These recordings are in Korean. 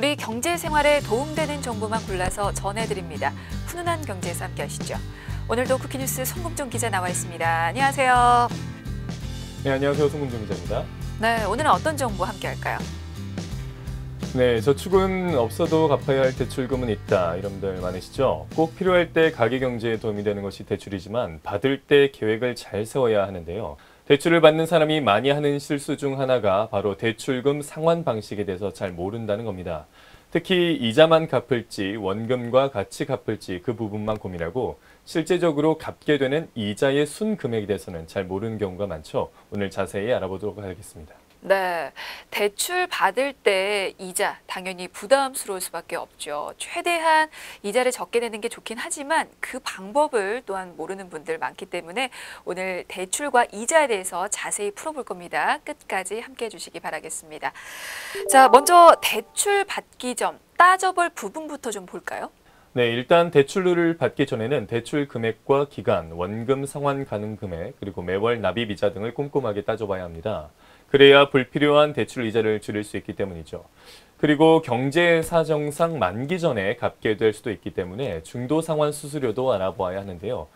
우리 경제 생활에 도움되는 정보만 골라서 전해드립니다. 훈훈한 경제에서 함께 하시죠. 오늘도 쿠키뉴스 송금종 기자 나와 있습니다. 안녕하세요. 네, 안녕하세요. 송금종 기자입니다. 네, 오늘은 어떤 정보 함께 할까요? 네, 저축은 없어도 갚아야 할 대출금은 있다. 이런 분들 많으시죠? 꼭 필요할 때 가계 경제에 도움이 되는 것이 대출이지만 받을 때 계획을 잘 세워야 하는데요. 대출을 받는 사람이 많이 하는 실수 중 하나가 바로 대출금 상환 방식에 대해서 잘 모른다는 겁니다. 특히 이자만 갚을지 원금과 같이 갚을지 그 부분만 고민하고 실제적으로 갚게 되는 이자의 순 금액에 대해서는 잘 모르는 경우가 많죠. 오늘 자세히 알아보도록 하겠습니다. 네, 대출 받을 때 이자 당연히 부담스러울 수밖에 없죠. 최대한 이자를 적게 내는 게 좋긴 하지만 그 방법을 또한 모르는 분들 많기 때문에 오늘 대출과 이자에 대해서 자세히 풀어볼 겁니다. 끝까지 함께 해주시기 바라겠습니다. 자, 먼저 대출 받기 전 따져볼 부분부터 좀 볼까요? 네, 일단 대출을 받기 전에는 대출 금액과 기간, 원금 상환 가능 금액, 그리고 매월 납입 이자 등을 꼼꼼하게 따져봐야 합니다. 그래야 불필요한 대출 이자를 줄일 수 있기 때문이죠. 그리고 경제 사정상 만기 전에 갚게 될 수도 있기 때문에 중도 상환 수수료도 알아보아야 하는데요.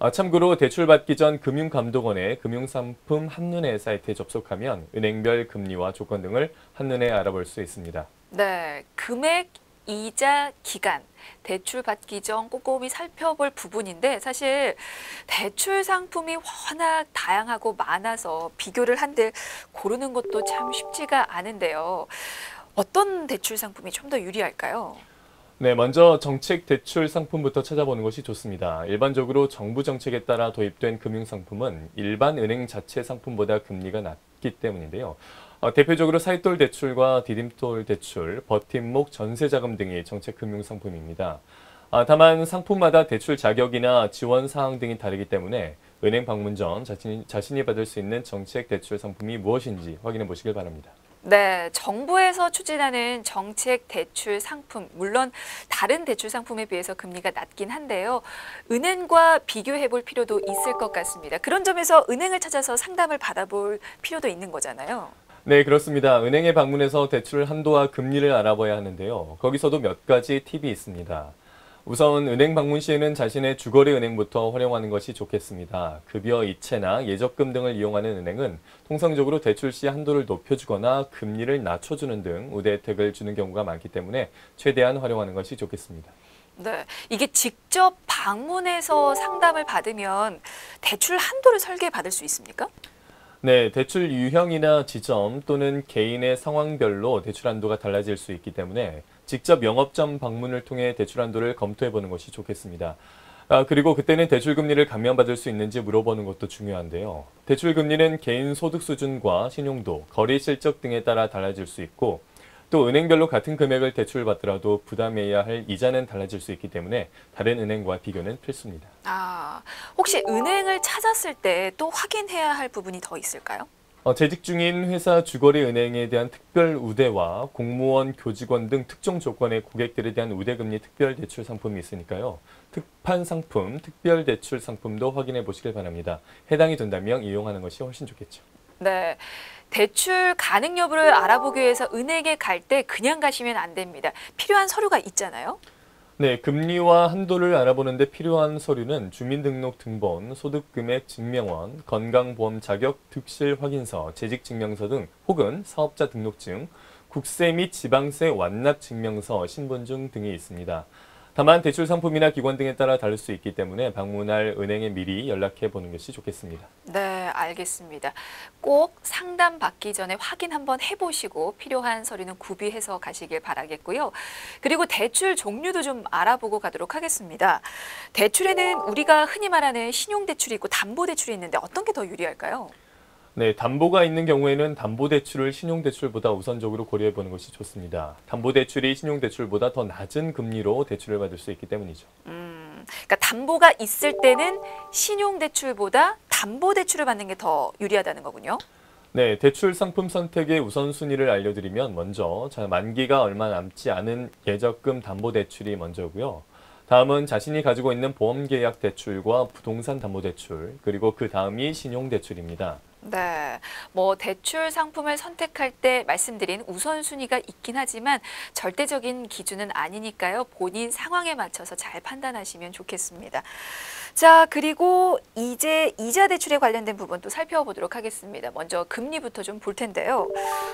아, 참고로 대출 받기 전 금융감독원의 금융상품 한눈에 사이트에 접속하면 은행별 금리와 조건 등을 한눈에 알아볼 수 있습니다. 네, 금액, 이자, 기간, 대출 받기 전 꼼꼼히 살펴볼 부분인데 사실 대출 상품이 워낙 다양하고 많아서 비교를 한들 고르는 것도 참 쉽지가 않은데요. 어떤 대출 상품이 좀 더 유리할까요? 네, 먼저 정책 대출 상품부터 찾아보는 것이 좋습니다. 일반적으로 정부 정책에 따라 도입된 금융 상품은 일반 은행 자체 상품보다 금리가 낮기 때문인데요. 어, 대표적으로 사이돌 대출과 디딤돌 대출, 버팀목 전세자금 등이 정책 금융 상품입니다. 아, 다만 상품마다 대출 자격이나 지원 사항 등이 다르기 때문에 은행 방문 전 자신이, 자신이 받을 수 있는 정책 대출 상품이 무엇인지 확인해 보시길 바랍니다. 네, 정부에서 추진하는 정책 대출 상품, 물론 다른 대출 상품에 비해서 금리가 낮긴 한데요. 은행과 비교해 볼 필요도 있을 것 같습니다. 그런 점에서 은행을 찾아서 상담을 받아볼 필요도 있는 거잖아요. 네, 그렇습니다. 은행에 방문해서 대출 한도와 금리를 알아봐야 하는데요. 거기서도 몇 가지 팁이 있습니다. 우선 은행 방문 시에는 자신의 주거래 은행부터 활용하는 것이 좋겠습니다. 급여 이체나 예적금 등을 이용하는 은행은 통상적으로 대출 시 한도를 높여주거나 금리를 낮춰주는 등 우대 혜택을 주는 경우가 많기 때문에 최대한 활용하는 것이 좋겠습니다. 네, 이게 직접 방문해서 상담을 받으면 대출 한도를 설계 받을 수 있습니까? 네, 대출 유형이나 지점 또는 개인의 상황별로 대출 한도가 달라질 수 있기 때문에 직접 영업점 방문을 통해 대출 한도를 검토해 보는 것이 좋겠습니다. 아, 그리고 그때는 대출 금리를 감면받을 수 있는지 물어보는 것도 중요한데요. 대출 금리는 개인 소득 수준과 신용도, 거래 실적 등에 따라 달라질 수 있고 또 은행별로 같은 금액을 대출받더라도 부담해야 할 이자는 달라질 수 있기 때문에 다른 은행과 비교는 필수입니다. 아, 혹시 은행을 찾았을 때 또 확인해야 할 부분이 더 있을까요? 어, 재직 중인 회사 주거래 은행에 대한 특별 우대와 공무원, 교직원 등 특정 조건의 고객들에 대한 우대금리 특별 대출 상품이 있으니까요. 특판 상품, 특별 대출 상품도 확인해 보시길 바랍니다. 해당이 된다면 이용하는 것이 훨씬 좋겠죠. 네. 대출 가능 여부를 알아보기 위해서 은행에 갈 때 그냥 가시면 안 됩니다. 필요한 서류가 있잖아요. 네, 금리와 한도를 알아보는데 필요한 서류는 주민등록 등본, 소득금액 증명원, 건강보험 자격 득실 확인서, 재직 증명서 등 혹은 사업자 등록증, 국세 및 지방세 완납 증명서, 신분증 등이 있습니다. 다만 대출 상품이나 기관 등에 따라 다를 수 있기 때문에 방문할 은행에 미리 연락해 보는 것이 좋겠습니다. 네, 알겠습니다. 꼭 상담 받기 전에 확인 한번 해보시고 필요한 서류는 구비해서 가시길 바라겠고요. 그리고 대출 종류도 좀 알아보고 가도록 하겠습니다. 대출에는 우리가 흔히 말하는 신용대출이 있고 담보대출이 있는데 어떤 게 더 유리할까요? 네, 담보가 있는 경우에는 담보대출을 신용대출보다 우선적으로 고려해 보는 것이 좋습니다. 담보대출이 신용대출보다 더 낮은 금리로 대출을 받을 수 있기 때문이죠. 음, 그러니까 담보가 있을 때는 신용대출보다 담보대출을 받는 게 더 유리하다는 거군요. 네, 대출 상품 선택의 우선순위를 알려드리면 먼저 만기가 얼마 남지 않은 예적금 담보대출이 먼저고요. 다음은 자신이 가지고 있는 보험계약 대출과 부동산 담보대출, 그리고 그 다음이 신용대출입니다. 네. 뭐 대출 상품을 선택할 때 말씀드린 우선순위가 있긴 하지만 절대적인 기준은 아니니까요. 본인 상황에 맞춰서 잘 판단하시면 좋겠습니다. 자, 그리고 이제 이자 대출에 관련된 부분도 살펴보도록 하겠습니다. 먼저 금리부터 좀 볼 텐데요.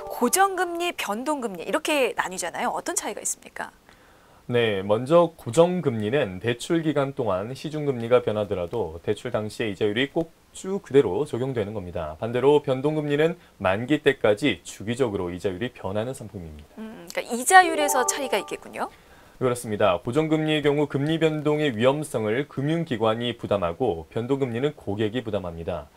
고정금리, 변동금리 이렇게 나뉘잖아요. 어떤 차이가 있습니까? 네, 먼저 고정금리는 대출 기간 동안 시중금리가 변하더라도 대출 당시의 이자율이 꼭 쭉 그대로 적용되는 겁니다. 반대로 변동금리는 만기 때까지 주기적으로 이자율이 변하는 상품입니다. 음, 그러니까 이자율에서 차이가 있겠군요. 그렇습니다. 고정금리의 경우 금리 변동의 위험성을 금융기관이 부담하고 변동금리는 고객이 부담합니다.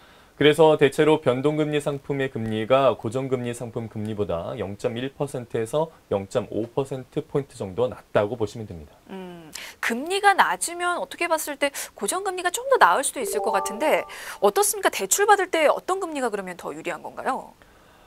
그래서 대체로 변동금리 상품의 금리가 고정금리 상품 금리보다 0.1%에서 0.5%포인트 정도 낮다고 보시면 됩니다. 음, 금리가 낮으면 어떻게 봤을 때 고정금리가 좀 더 나을 수도 있을 것 같은데 어떻습니까? 대출 받을 때 어떤 금리가 그러면 더 유리한 건가요?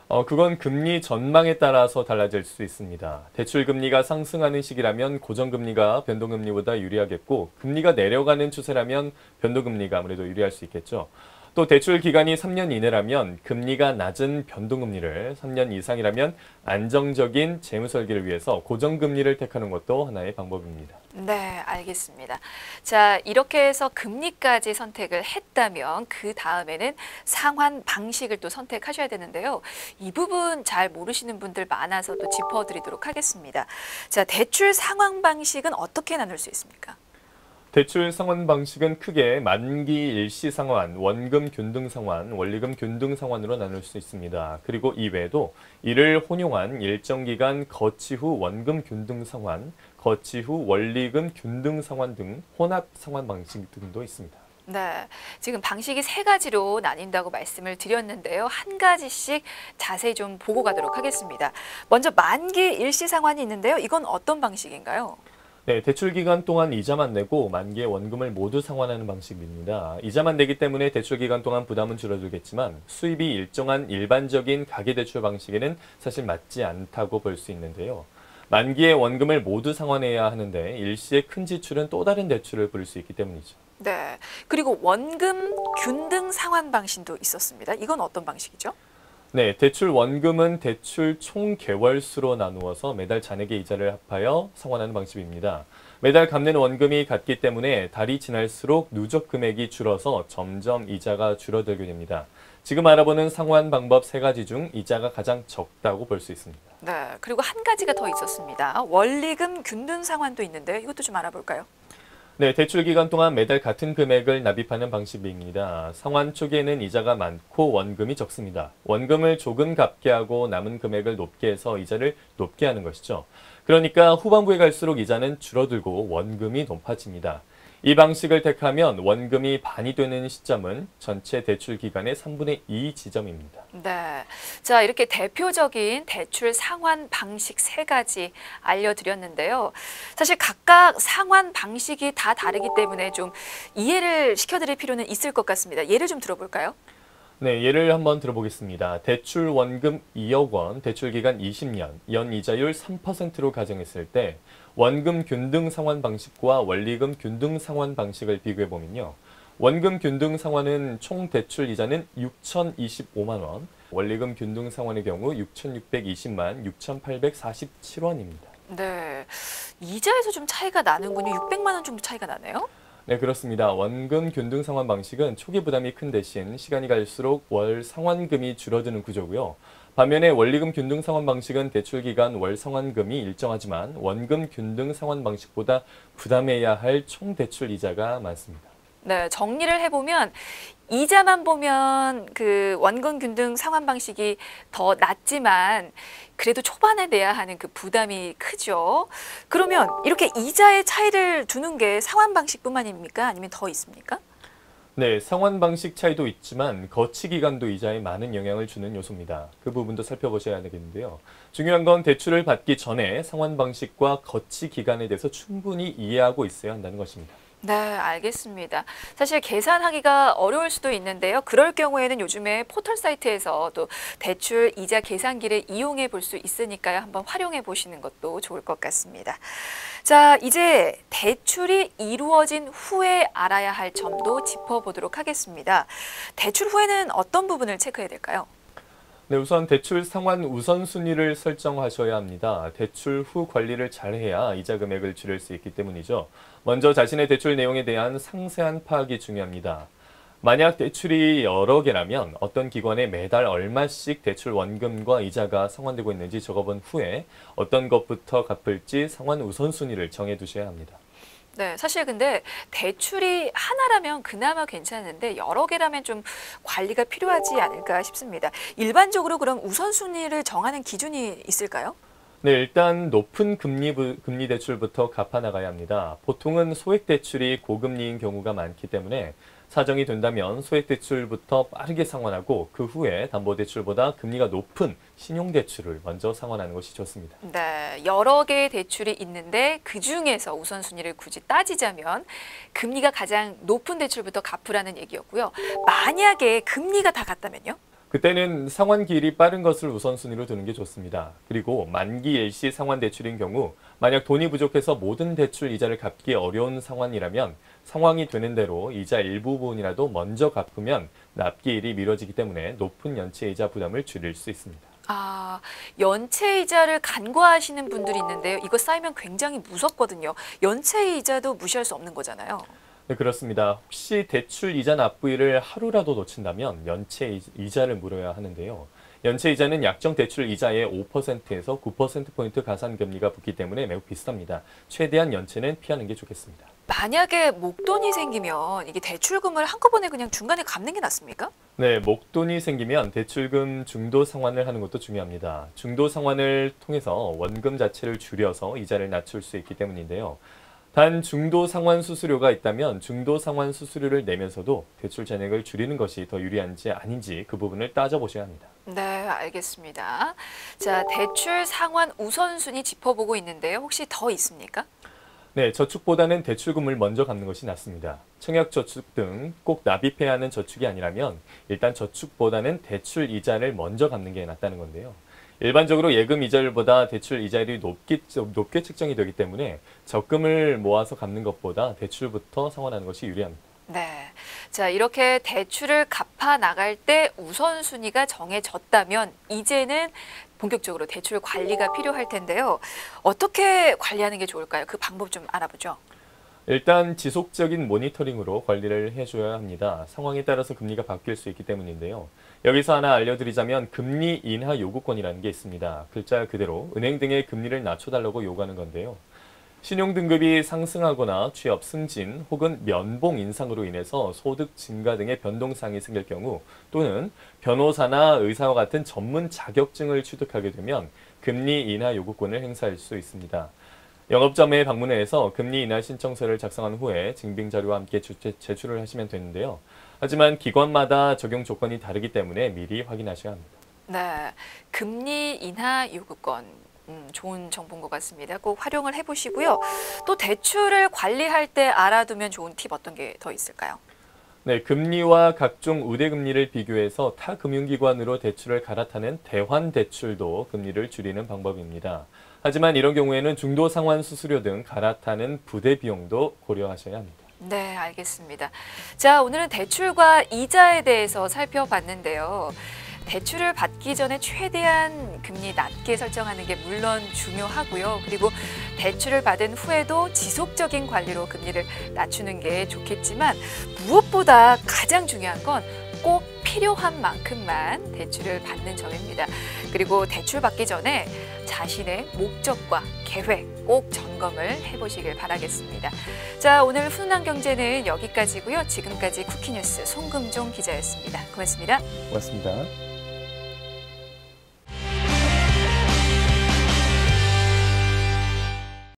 어, 그건 금리 전망에 따라서 달라질 수 있습니다. 대출 금리가 상승하는 시기라면 고정금리가 변동금리보다 유리하겠고, 금리가 내려가는 추세라면 변동금리가 아무래도 유리할 수 있겠죠. 또 대출 기간이 3년 이내라면 금리가 낮은 변동금리를 3년 이상이라면 안정적인 재무 설계를 위해서 고정금리를 택하는 것도 하나의 방법입니다. 네, 알겠습니다. 자, 이렇게 해서 금리까지 선택을 했다면 그 다음에는 상환 방식을 또 선택하셔야 되는데요. 이 부분 잘 모르시는 분들 많아서 또 짚어드리도록 하겠습니다. 자, 대출 상환 방식은 어떻게 나눌 수 있습니까? 대출 상환 방식은 크게 만기 일시 상환, 원금 균등 상환, 원리금 균등 상환으로 나눌 수 있습니다. 그리고 이외에도 이를 혼용한 일정 기간 거치 후 원금 균등 상환, 거치 후 원리금 균등 상환 등 혼합 상환 방식 등도 있습니다. 네, 지금 방식이 세 가지로 나뉜다고 말씀을 드렸는데요. 한 가지씩 자세히 좀 보고 가도록 하겠습니다. 먼저 만기 일시 상환이 있는데요. 이건 어떤 방식인가요? 네, 대출 기간 동안 이자만 내고 만기의 원금을 모두 상환하는 방식입니다. 이자만 내기 때문에 대출 기간 동안 부담은 줄어들겠지만 수입이 일정한 일반적인 가계 대출 방식에는 사실 맞지 않다고 볼 수 있는데요. 만기의 원금을 모두 상환해야 하는데 일시에 큰 지출은 또 다른 대출을 부를 수 있기 때문이죠. 네, 그리고 원금 균등 상환 방식도 있었습니다. 이건 어떤 방식이죠? 네, 대출 원금은 대출 총 개월수로 나누어서 매달 잔액의 이자를 합하여 상환하는 방식입니다. 매달 갚는 원금이 같기 때문에 달이 지날수록 누적 금액이 줄어서 점점 이자가 줄어들게 됩니다. 지금 알아보는 상환 방법 세 가지 중 이자가 가장 적다고 볼 수 있습니다. 네, 그리고 한 가지가 더 있었습니다. 원리금 균등 상환도 있는데 이것도 좀 알아볼까요? 네, 대출 기간 동안 매달 같은 금액을 납입하는 방식입니다. 상환 초기에는 이자가 많고 원금이 적습니다. 원금을 조금 갚게 하고 남은 금액을 높게 해서 이자를 높게 하는 것이죠. 그러니까 후반부에 갈수록 이자는 줄어들고 원금이 높아집니다. 이 방식을 택하면 원금이 반이 되는 시점은 전체 대출 기간의 3분의 2 지점입니다. 네. 자, 이렇게 대표적인 대출 상환 방식 세 가지 알려드렸는데요. 사실 각각 상환 방식이 다 다르기 때문에 좀 이해를 시켜드릴 필요는 있을 것 같습니다. 예를 좀 들어볼까요? 네, 예를 한번 들어보겠습니다. 대출 원금 2억 원, 대출 기간 20년, 연 이자율 3%로 가정했을 때 원금 균등 상환 방식과 원리금 균등 상환 방식을 비교해 보면요. 원금 균등 상환은 총 대출 이자는 6,025만 원, 원리금 균등 상환의 경우 6,620만 6,847원입니다. 네. 이자에서 좀 차이가 나는군요. 600만 원 정도 차이가 나네요. 네, 그렇습니다. 원금 균등 상환 방식은 초기 부담이 큰 대신 시간이 갈수록 월 상환금이 줄어드는 구조고요. 반면에 원리금 균등 상환 방식은 대출 기간 월 상환금이 일정하지만 원금 균등 상환 방식보다 부담해야 할 총 대출 이자가 많습니다. 네, 정리를 해보면 이자만 보면 그 원금 균 등 상환 방식이 더 낮지만 그래도 초반에 내야 하는 그 부담이 크죠. 그러면 이렇게 이자의 차이를 두는 게 상환 방식뿐만입니까? 아니면 더 있습니까? 네, 상환 방식 차이도 있지만 거치 기간도 이자에 많은 영향을 주는 요소입니다. 그 부분도 살펴보셔야 되겠는데요. 중요한 건 대출을 받기 전에 상환 방식과 거치 기간에 대해서 충분히 이해하고 있어야 한다는 것입니다. 네, 알겠습니다. 사실 계산하기가 어려울 수도 있는데요. 그럴 경우에는 요즘에 포털 사이트에서 또 대출 이자 계산기를 이용해 볼 수 있으니까요. 한번 활용해 보시는 것도 좋을 것 같습니다. 자, 이제 대출이 이루어진 후에 알아야 할 점도 짚어보도록 하겠습니다. 대출 후에는 어떤 부분을 체크해야 될까요? 네, 우선 대출 상환 우선순위를 설정하셔야 합니다. 대출 후 관리를 잘해야 이자 금액을 줄일 수 있기 때문이죠. 먼저 자신의 대출 내용에 대한 상세한 파악이 중요합니다. 만약 대출이 여러 개라면 어떤 기관에 매달 얼마씩 대출 원금과 이자가 상환되고 있는지 적어본 후에 어떤 것부터 갚을지 상환 우선순위를 정해두셔야 합니다. 네, 사실 근데 대출이 하나라면 그나마 괜찮은데 여러 개라면 좀 관리가 필요하지 않을까 싶습니다. 일반적으로 그럼 우선순위를 정하는 기준이 있을까요? 네, 일단 높은 금리, 부- 금리 대출부터 갚아 나가야 합니다. 보통은 소액 대출이 고금리인 경우가 많기 때문에 사정이 된다면 소액 대출부터 빠르게 상환하고 그 후에 담보 대출보다 금리가 높은 신용 대출을 먼저 상환하는 것이 좋습니다. 네, 여러 개의 대출이 있는데 그 중에서 우선순위를 굳이 따지자면 금리가 가장 높은 대출부터 갚으라는 얘기였고요. 만약에 금리가 다 같다면요? 그때는 상환 기일이 빠른 것을 우선순위로 두는 게 좋습니다. 그리고 만기 일시 상환 대출인 경우 만약 돈이 부족해서 모든 대출 이자를 갚기 어려운 상황이라면 상황이 되는 대로 이자 일부분이라도 먼저 갚으면 납기일이 미뤄지기 때문에 높은 연체 이자 부담을 줄일 수 있습니다. 아, 연체 이자를 간과하시는 분들이 있는데요. 이거 쌓이면 굉장히 무섭거든요. 연체 이자도 무시할 수 없는 거잖아요. 네, 그렇습니다. 혹시 대출 이자 납부일을 하루라도 놓친다면 연체 이- 이자를 물어야 하는데요. 연체 이자는 약정 대출 이자의 5%에서 9%포인트 가산 금리가 붙기 때문에 매우 비쌉니다. 최대한 연체는 피하는 게 좋겠습니다. 만약에 목돈이 생기면 이게 대출금을 한꺼번에 그냥 중간에 갚는 게 낫습니까? 네, 목돈이 생기면 대출금 중도 상환을 하는 것도 중요합니다. 중도 상환을 통해서 원금 자체를 줄여서 이자를 낮출 수 있기 때문인데요. 단 중도 상환 수수료가 있다면 중도 상환 수수료를 내면서도 대출 잔액을 줄이는 것이 더 유리한지 아닌지 그 부분을 따져보셔야 합니다. 네, 알겠습니다. 자, 대출 상환 우선순위 짚어보고 있는데요. 혹시 더 있습니까? 네, 저축보다는 대출금을 먼저 갚는 것이 낫습니다. 청약저축 등 꼭 납입해야 하는 저축이 아니라면 일단 저축보다는 대출 이자를 먼저 갚는 게 낫다는 건데요. 일반적으로 예금 이자율보다 대출 이자율이 높게, 높게 측정이 되기 때문에 적금을 모아서 갚는 것보다 대출부터 상환하는 것이 유리합니다. 네. 자, 이렇게 대출을 갚아 나갈 때 우선순위가 정해졌다면 이제는 본격적으로 대출 관리가 필요할 텐데요. 어떻게 관리하는 게 좋을까요? 그 방법 좀 알아보죠. 일단 지속적인 모니터링으로 관리를 해줘야 합니다. 상황에 따라서 금리가 바뀔 수 있기 때문인데요. 여기서 하나 알려드리자면 금리 인하 요구권이라는 게 있습니다. 글자 그대로 은행 등의 금리를 낮춰달라고 요구하는 건데요. 신용 등급이 상승하거나 취업 승진 혹은 면봉 인상으로 인해서 소득 증가 등의 변동사항이 생길 경우 또는 변호사나 의사와 같은 전문 자격증을 취득하게 되면 금리 인하 요구권을 행사할 수 있습니다. 영업점에 방문해서 금리 인하 신청서를 작성한 후에 증빙 자료와 함께 주- 제출을 하시면 되는데요. 하지만 기관마다 적용 조건이 다르기 때문에 미리 확인하셔야 합니다. 네. 금리 인하 요구권. 음, 좋은 정보인 것 같습니다. 꼭 활용을 해보시고요. 또 대출을 관리할 때 알아두면 좋은 팁 어떤 게 더 있을까요? 네, 금리와 각종 우대 금리를 비교해서 타 금융기관으로 대출을 갈아타는 대환 대출도 금리를 줄이는 방법입니다. 하지만 이런 경우에는 중도 상환 수수료 등 갈아타는 부대 비용도 고려하셔야 합니다. 네, 알겠습니다. 자, 오늘은 대출과 이자에 대해서 살펴봤는데요. 대출을 받기 전에 최대한 금리 낮게 설정하는 게 물론 중요하고요. 그리고 대출을 받은 후에도 지속적인 관리로 금리를 낮추는 게 좋겠지만 무엇보다 가장 중요한 건 꼭 필요한 만큼만 대출을 받는 점입니다. 그리고 대출 받기 전에 자신의 목적과 계획 꼭 점검을 해보시길 바라겠습니다. 자, 오늘 훈훈한 경제는 여기까지고요. 지금까지 쿠키뉴스 송금종 기자였습니다. 고맙습니다. 고맙습니다.